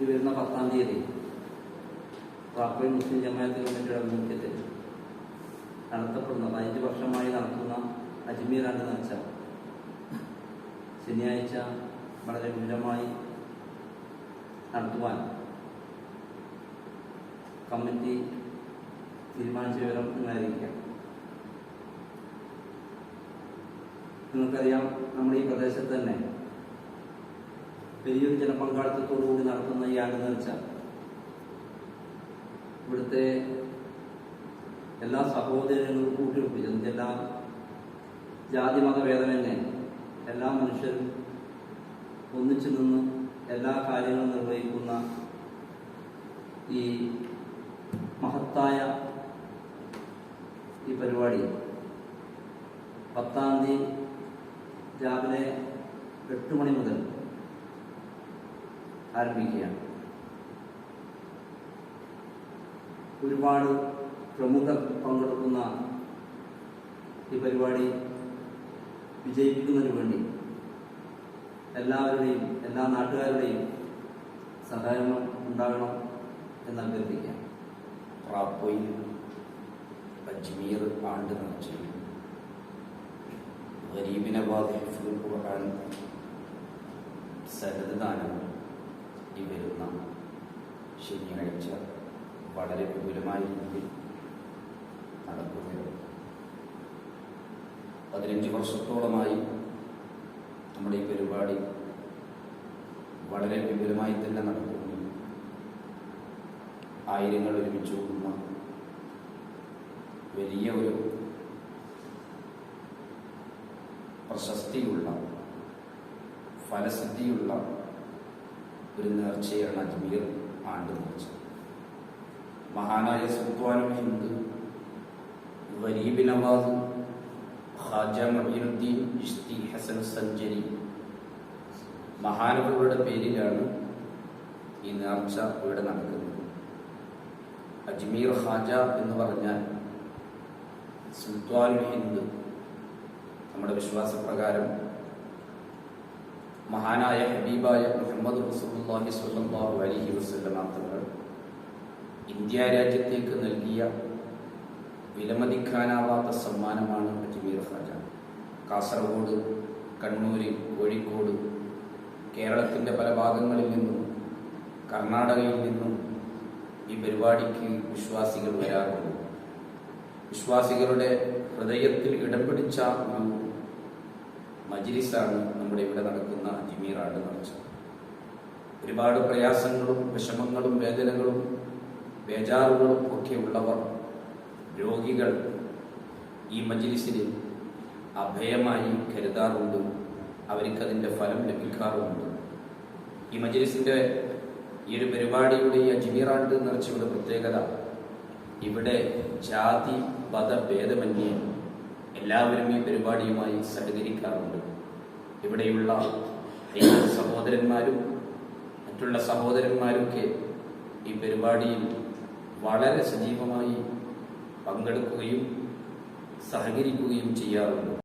ഈ വരുന്ന പത്താം തീയതി. റാപ്പേൽ മുസ്ലിം ജമാഅത്ത് കമ്മിറ്റിയുടെ ആഭിമുഖ്യത്തിൽ നടത്തപ്പെടുന്ന പതിനഞ്ച് വർഷമായി നടത്തുന്ന അജ്മീറാണ്ട് നേർച്ച. ശനിയാഴ്ച വളരെ വിപുലമായി നടത്തുവാൻ കമ്മിറ്റി തീരുമാനിച്ച വിവരം എന്നായിരിക്കാം നിങ്ങൾക്കറിയാം നമ്മുടെ ഈ പ്രദേശത്ത് തന്നെ വലിയൊരു ജനപങ്കാളിത്തത്തോടുകൂടി നടത്തുന്ന ഈ വെച്ചാൽ ഇവിടുത്തെ എല്ലാ സഹോദരങ്ങളും കൂട്ടിയൊപ്പിച്ചത് എല്ലാ ജാതി മതഭേദമന്യേ എല്ലാ മനുഷ്യരും ഒന്നിച്ചു നിന്ന് എല്ലാ കാര്യങ്ങളും നിർവഹിക്കുന്ന ഈ മഹത്തായ ഈ പരിപാടി. പത്താം തീയതി രാവിലെ എട്ട് മണി മുതൽ ആരംഭിക്കുകയാണ്. ഒരുപാട് പ്രമുഖർ പങ്കെടുക്കുന്ന ഈ പരിപാടി വിജയിപ്പിക്കുന്നതിന് വേണ്ടി എല്ലാവരുടെയും എല്ലാ നാട്ടുകാരുടെയും സഹകരണം ഉണ്ടാകണം എന്ന് അഭ്യർത്ഥിക്കാം റാപ്പോയിൽ അജ്മീർ ആണ്ട് ഗരീബിനെ ഗരീബിനബാദ് ഹിഫ്ദുൽ ഖുർആൻ സരദാനം ഈ വരുന്ന ശനിയാഴ്ച വളരെ വിപുലമായ രീതിയിൽ നടക്കുകയാണ്. പതിനഞ്ച് വർഷത്തോളമായി നമ്മുടെ ഈ പരിപാടി വളരെ വിപുലമായി തന്നെ നടക്കുന്നു. ആയിരങ്ങൾ ഒരുമിച്ച് കൂടുന്ന വലിയ ഒരു പ്രശസ്തിയുള്ള ഫലസിദ്ധിയുള്ള ഒരു നേർച്ചയാണ് അജ്മീർ ആണ്ട് നേർച്ച മഹാനായ സുൽത്താനും ഹിന്ദു ഗരീബ് നവാസ് ഖാജ മൊയ്നുദ്ദീൻ ഇഷ്തി ഹസൻ സഞ്ചരി മഹാനവരുടെ പേരിലാണ് ഈ നേർച്ച ഇവിടെ നടക്കുന്നത്. അജ്മീർ ഖാജ എന്ന് പറഞ്ഞാൽ സുൽത്താനുൽ ഹിന്ദു. നമ്മുടെ വിശ്വാസപ്രകാരം മഹാനായ ഹബീബായ മുഹമ്മദ് റസൂലുള്ളാഹി സ്വല്ലല്ലാഹു അലൈഹി വസല്ലം തങ്ങൾ ഇന്ത്യ രാജ്യത്തേക്ക് നൽകിയ വിലമതിക്കാനാവാത്ത സമ്മാനമാണ് അജ്മീർ ഖാജ. കാസർഗോഡ് കണ്ണൂർ കോഴിക്കോട് കേരളത്തിന്റെ പല ഭാഗങ്ങളിൽ നിന്നും കർണാടകയിൽ നിന്നും ഈ പരിപാടിക്ക് വിശ്വാസികൾ വരാറുണ്ട്. വിശ്വാസികളുടെ ഹൃദയത്തിൽ ഇടം പിടിച്ച ഒരു മജിലിസാണ് നമ്മുടെ ഇവിടെ നടക്കുന്ന അജ്മീറാണ്ട് മറിച്ചത് ഒരുപാട് പ്രയാസങ്ങളും വിഷമങ്ങളും വേദനകളും ബേജാറുകളും ഒക്കെ ഉള്ളവർ രോഗികൾ ഈ മജിലിസിൽ അഭയമായി കരുതാറുണ്ട്. അവർക്കതിന്റെ ഫലം ലഭിക്കാറുമുണ്ട്. ഈ മജിലിസിന്റെ ഈ ഒരു പരിപാടിയുടെ ഈ അജ്മീറാണ്ട് നിറച്ചുള്ള പ്രത്യേകത ഇവിടെ ജാതി മതഭേദമന്യേ എല്ലാവരും ഈ പരിപാടിയുമായി സഹകരിക്കാറുണ്ട്. ഇവിടെയുള്ള സഹോദരന്മാരും മറ്റുള്ള സഹോദരന്മാരൊക്കെ ഈ പരിപാടിയിൽ വളരെ സജീവമായി പങ്കെടുക്കുകയും സഹകരിക്കുകയും ചെയ്യാറുണ്ട്.